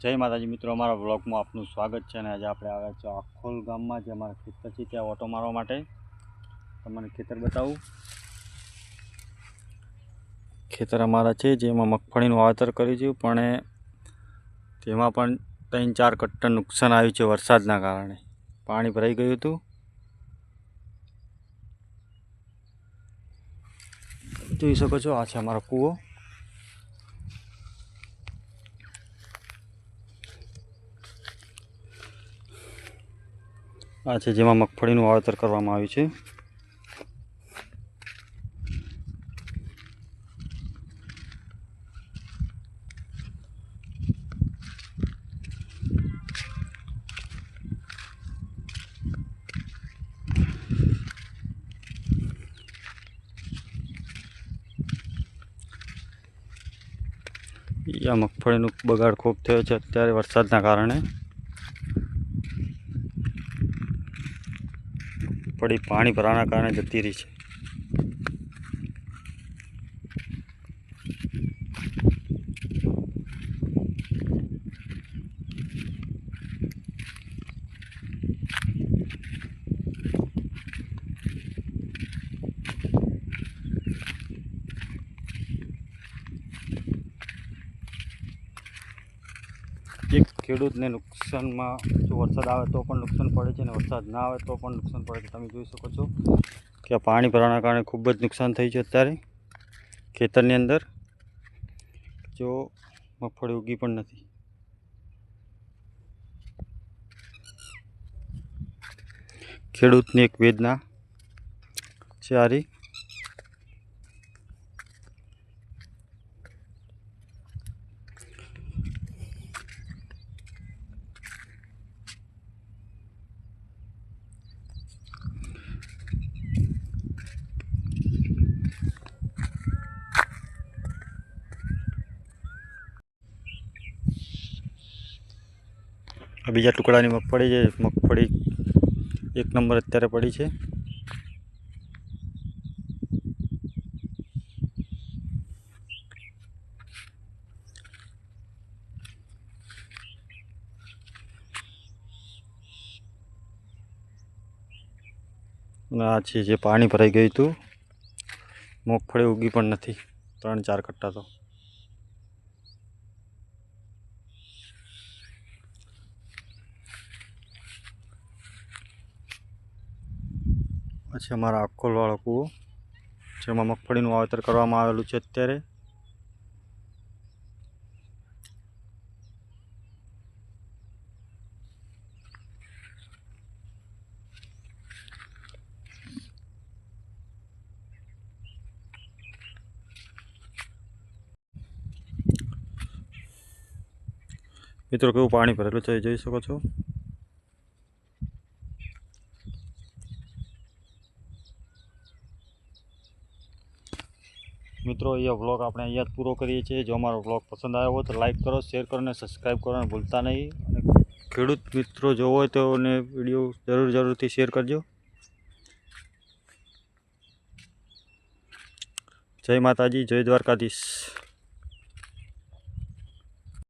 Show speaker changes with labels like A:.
A: જય માતાજી મિત્રો, અમારા બ્લોગમાં આપનું સ્વાગત છે અને આજે આપણે આવ્યા છીએ આખોલ ગામમાં, જે અમારા ખેતર છે, ત્યાં ઓટો મારવા માટે. તમને ખેતર બતાવું. ખેતર અમારા છે, જેમાં મગફળીનું વાવેતર કર્યું છે, પણ તેમાં પણ ત્રણ ચાર કટ્ટર નુકસાન આવ્યું છે વરસાદના કારણે. પાણી ભરાઈ ગયું હતું. જોઈ શકો છો, આ છે અમારો કૂવો. આ છે જેમાં મગફળીનું વાવેતર કરવામાં આવ્યું છે. મગફળીનું બગાડ ખૂબ થયો છે અત્યારે વરસાદના કારણે. પડી પાણી ભરાવાના કારણે જતી રહી છે એક ખેડૂતને નુકસાનમાં જો વરસાદ આવે તો પણ નુકસાન પડે છે અને વરસાદ ના આવે તો પણ નુકસાન પડે છે. તમે જોઈ શકો છો કે આ પાણી ભરાવાના કારણે ખૂબ જ નુકસાન થયું છે અત્યારે ખેતરની અંદર. જો મગફળી ઉગી પણ નથી. ખેડૂતની એક વેદના છે બીજા ટુકડાની મગફળી છે. મગફળી એક નંબર અત્યારે પડી છે. આ છે જે પાણી ભરાઈ ગયું હતું. મગફળી ઉગી પણ નથી. ત્રણ ચાર કટ્ટા તો. પછી અમારા અક્કોલવાળો કૂવો, જેમાં મગફળીનું વાવેતર કરવામાં આવેલું છે અત્યારે. મિત્રો, કેવું પાણી ભરેલું છે જોઈ શકો છો? મિત્રો, એ વ્લોગ આપણે અહીંયા જ પૂરો કરીએ છીએ. જો અમારો વ્લોગ પસંદ આવ્યો હોય તો લાઈક કરો, શેર કરો અને સબસ્ક્રાઈબ કરવાનું ભૂલતા નહીં. અને ખેડૂત મિત્રો જોવો હોય તો એને વીડિયો જરૂર જરૂરથી શેર કરજો. જય માતાજી, જય દ્વારકાધીશ.